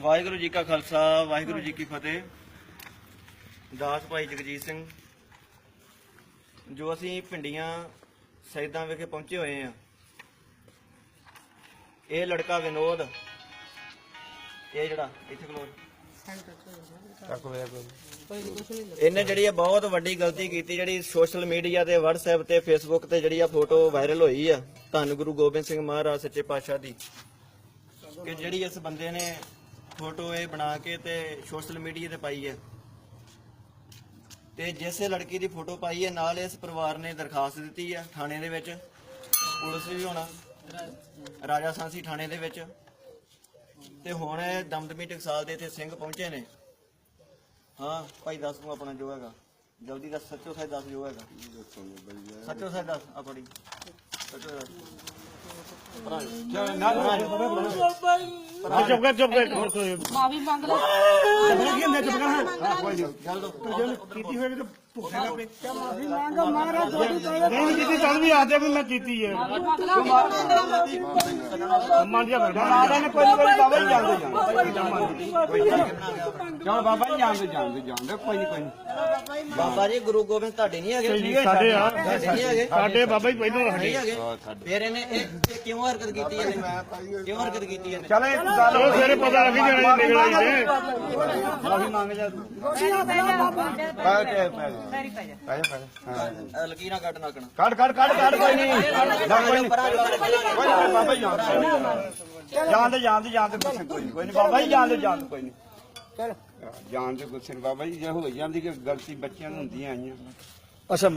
ਵਾਹਿਗੁਰੂ ਜੀ ਕਾ ਖਾਲਸਾ ਵਾਹਿਗੁਰੂ ਜੀ ਕੀ ਫਤਿਹ। ਦਾਸ ਭਾਈ ਜਗਜੀਤ ਸਿੰਘ ਜੋ ਅਸੀਂ ਪਿੰਡੀਆਂ ਸੈਦਾਂ ਵਿਖੇ ਪਹੁੰਚੇ ਹੋਏ ਆ ਇਹ ਲੜਕਾ ਵਿਨੋਦ ਇਹ ਜਿਹੜਾ ਇੱਥੇ ਖਲੋ ਇਹਨੇ ਜਿਹੜੀ ਆ ਬਹੁਤ ਵੱਡੀ ਗਲਤੀ ਕੀਤੀ ਜਿਹੜੀ ਸੋਸ਼ਲ ਮੀਡੀਆ ਤੇ WhatsApp ਤੇ Facebook ਤੇ ਜਿਹੜੀ ਆ ਫੋਟੋ ਵਾਇਰਲ ਹੋਈ ਆ। ਧੰਨ ਗੁਰੂ ਗੋਬਿੰਦ ਸਿੰਘ ਮਹਾਰਾਜ ਸੱਚੇ ਪਾਤਸ਼ਾਹ ਦੀ ਕਿ ਜਿਹੜੀ ਇਸ ਬੰਦੇ ਨੇ ਫੋਟੋ ਇਹ ਬਣਾ ਕੇ ਤੇ ਸੋਸ਼ਲ ਮੀਡੀਆ ਤੇ ਪਾਈ ਹੈ। ਤੇ ਜਿਸੇ ਲੜਕੀ ਦੀ ਫੋਟੋ ਪਾਈ ਹੈ ਨਾਲ ਇਸ ਪਰਿਵਾਰ ਨੇ ਦਰਖਾਸਤ ਦਿੱਤੀ ਹੈ ਥਾਣੇ ਦੇ ਵਿੱਚ। ਪੁਲਿਸ ਵੀ ਹੋਣਾ ਰਾਜਾ ਸਾਂਸੀ ਥਾਣੇ ਦੇ ਵਿੱਚ। ਤੇ ਹੁਣ ਇਹ ਦਮਦਮੀ ਟਕਸਾਲ ਦੇ ਇੱਥੇ ਸਿੰਘ ਪਹੁੰਚੇ ਨੇ। ਹਾਂ ਭਾਈ ਦੱਸ ਤੂੰ ਆਪਣਾ ਜੋ ਹੈਗਾ। ਜਲਦੀ ਦੱਸ ਸੱਚੋ ਸੱਚ ਦੱਸ ਜੋ ਹੈਗਾ। ਸੱਚੋ ਸੱਚ ਦੱਸ ਆਪਣੀ। ਚੁੱਪ ਕਰ ਚੁੱਪ ਕਰ ਮਾਫੀ ਮੰਗ ਲੈ ਕੀਤੀ ਹੋਈ ਤਾਂ ਭੁੱਖੇ ਨਾ ਪਏ ਨਹੀਂ ਕੀਤੀ ਚੱਲ ਵੀ ਆਦੇ ਵੀ ਮੈਂ ਕੀਤੀ ਹੈ ਮੰਨ ਜਾ ਫਿਰ ਆਦਾ ਨੇ ਕੋਈ ਕੋਈ ਬਾਬਾ ਹੀ ਜਾਂਦੇ ਚਲ ਬਾਬਾ ਜੀ ਜਾਣਦੇ ਜਾਣਦੇ ਜਾਣਦੇ ਕੋਈ ਨਹੀਂ ਕੋਈ ਨਹੀਂ। ਬਾਬਾ ਜੀ ਗੁਰੂ ਗੋਬਿੰਦ ਤੁਹਾਡੇ ਨਹੀਂ ਹੈਗੇ ਜਾਂਦੇ ਸਾਡੇ ਆ ਤੁਹਾਡੇ ਨਹੀਂ ਹੈਗੇ ਸਾਡੇ ਬਾਬਾ ਹੀ ਪਹਿਲਾਂ ਨਹੀਂ ਸਾਡੇ ਹੈਗੇ ਫਿਰ ਇਹਨੇ ਇਹ ਇਹ ਕਿਉਂ ਹਰਕਤ ਕੀਤੀ ਇਹਨੇ ਕਿਉਂ ਹਰਕਤ ਕੀਤੀ ਇਹਨੇ ਚਲ ਗੱਲ ਸਵੇਰੇ ਪਤਾ ਲੱਗ ਹੀ ਜਾਣਾ ਜੀ ਨਿਕਲ ਆਈ ਤੇ ਮਾਫੀ ਮੰਗ ਜਾ ਤੂੰ ਪੈ ਕੇ ਪੈ ਜਾ ਪੈ ਜਾ ਹਾਂ ਅਹ ਲਕੀਰਾਂ ਕੱਟ ਨਾਕਣਾ ਕੱਢ ਕੱਢ ਕੱਢ ਕੱਢ ਕੋਈ ਨਹੀਂ ਨਾ ਕੋਈ ਨਹੀਂ ਕੋਈ ਨਹੀਂ ਬਾਬਾ ਜੀ ਜਾਣਦੇ ਜਾਣਦੇ ਜਾਣਦੇ ਗੁੱਸੇ ਕੋਈ ਨਹੀਂ ਕੋਈ ਨਹੀਂ ਬਾਬਾ ਜੀ ਜਾਣਦੇ ਜਾਣਦੇ ਕੋਈ ਨਹੀਂ ਚਲ। ਜਾਣਦੇ ਗੁੱਸੇ ਨੀ ਬਾਬਾ ਜੀ ਜੇ ਹੋ ਜਾਂਦੀ ਕਿ ਗਲਤੀ ਬੱਚਿਆਂ ਨੂੰ ਹੁੰਦੀਆਂ ਆਈਆਂ। ਅੱਛਾ